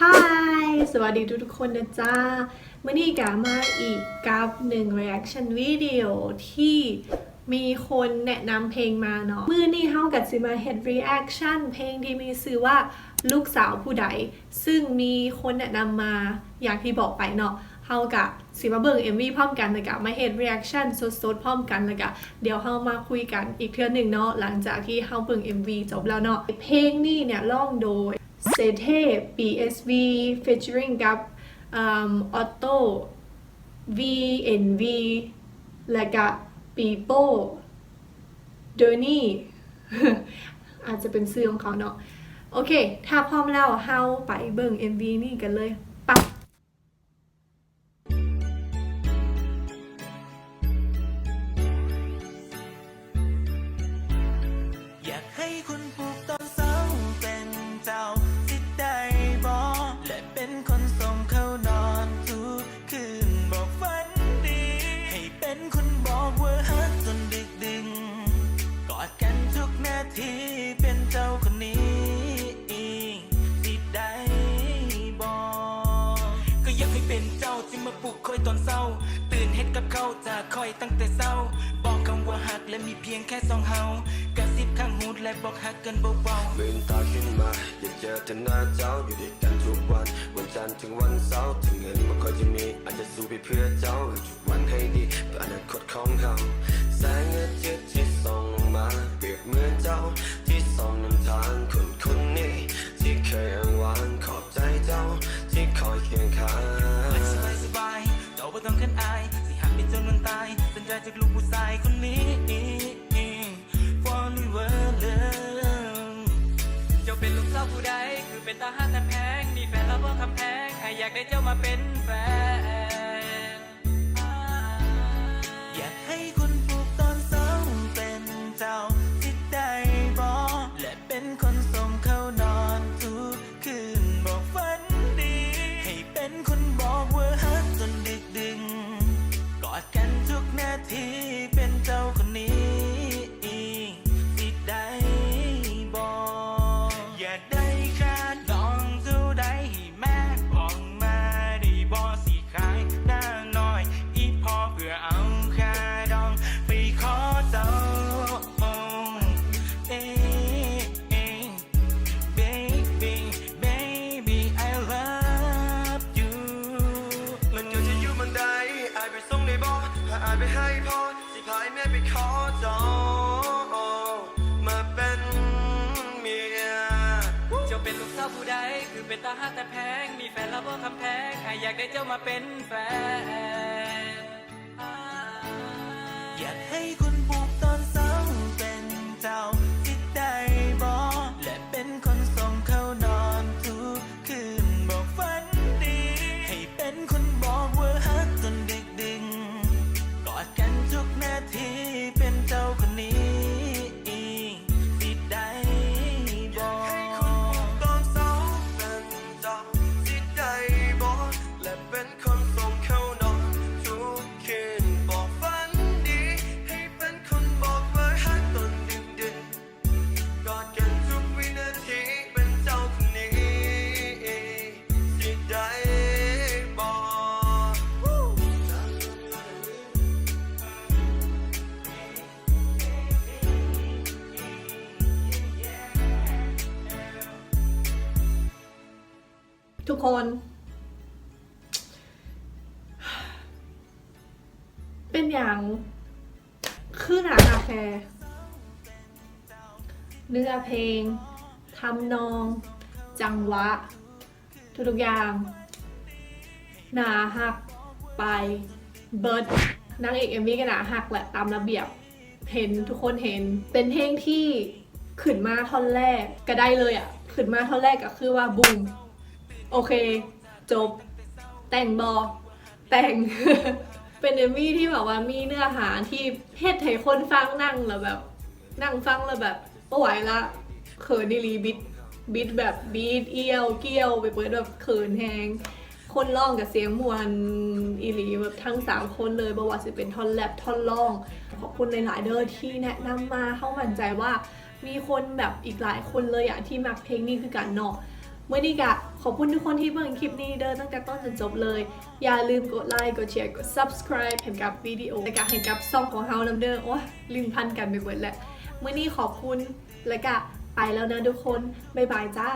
Hi สวัสดีทุกทุกๆคนนะจ๊ะเมื่อนี้กามาอีกกับหนึ่ง reaction วิดีโอที่มีคนแนะนำเพลงมาเนาะ มื่อนี้เฮากับซิมาเฮ็ด reaction เพลงที่มีชื่อว่าลูกสาวผู้ใด ซึ่งมีคนแนะนำมาอย่างที่บอกไปเนาะเฮากับสิมาเบิ่ง MV พร้อมกันแล้วก็มาเฮ็ด reaction สดๆพร้อมกันแล้วก็เดี๋ยวเฮามาคุยกันอีกเทื่อหนึ่งเนาะหลังจากที่เฮาเบิ่ง MV จบแล้วเนาะเพลงนี้เนี่ยร้องโดย เซเท BSV featuring กับออโต้ VNV และกับปีโป้เดอร์นี่อาจจะเป็นซื่อของเขาเนาะ โอเค ถ้าพร้อมแล้วเฮาไปเบิ่ง MV นี่กันเลย คอยตอนเศร้า ตื่นเฮ็ดกับเขาจะคอยตั้งแต่เศร้า บอกคำว่าหักและมีเพียงแค่สองเฮากระซิบข้างหูและบอกหักกันเบาๆลืมตาขึ้นมาอยากเจอเธอหน้าเจ้าอยู่ด้วยกันทุกวันวันจันทร์ถึงวันเสาร์ถึงเงินมันค่อยจะมีอาจจะสู้ไปเพื่อเจ้าทุกวันให้ดีเพื่ออนาคตของเราแสงอาทิตย์ เจ้าบ่ต้องขึ้นอาย สิหักไปจนวันตาย สัญญาจากลูกผู้ชายคนนี้ For never love เจ้าเป็นลูกสาวผู้ใด คือเป็นตาหักกันแพง มีแฟนแล้วบ่คำแพงไออยากได้เจ้ามาเป็นแฟน ให้พอสิพายแม่ไปขอจองมาเป็นเมียเจ้าเป็นลูกสาวผู้ใดคือเป็นตาหักแต่แพง มีแฟนแล้วบ่คำแพงไออยากได้เจ้ามาเป็นแฟน อยากให้คุณปลูกต้นเทุกคน เป็นอย่างคือหนากาแฟ เนื้อเพลงทำนอง จังหวะ ทุกๆอย่างหนาหักไปเบิร์ดนางเอกเอมมี่ก็หนาหักแหละตามระเบียบเห็นทุกคนเห็นเป็นเพลงที่ขึ้นมาท่อนแรกก็ได้เลยอะ่ะขึ้นมาท่อนแรกก็คือว่าบูม โอเค จบ แต่งบอแต่ง เป็นเอมี่ที่แบบว่ามีเนื้อหาที่เฮ็ดให้คนฟังนั่งแล้วแบบ นั่งฟังแล้วแบบไม่ไหวละเขินดีรีบิดบิดแบบบีดเอียวเกี้ยวไปเปิดแบบเขินแหงคนร้องกับเสียงมวนอีหลีแบบทั้งสามคนเลยบว่าจะเป็นท่อนแรปท่อนร้อง ขอบคุณหลายๆเด้อที่แนะนำมาเข้ามั่นใจว่ามีคนแบบอีกหลายคนเลยอะที่มักเพลงนี้คือกันเนาะ เมื่อนี้กะขอบคุณทุกคนที่เบิ่งคลิปนี้เดินตั้งแต่ต้นจนจบเลย อย่าลืมกดไลค์กดแชร์กด subscribe เห็นกับวิดีโอและก็เห็นกับซ่องของเฮานํเด้อโอ้ลืมพันกันไปหมดแล้วมื้อนี้ขอบคุณและก็ไปแล้วนะทุกคนบ๊ายบายจ้า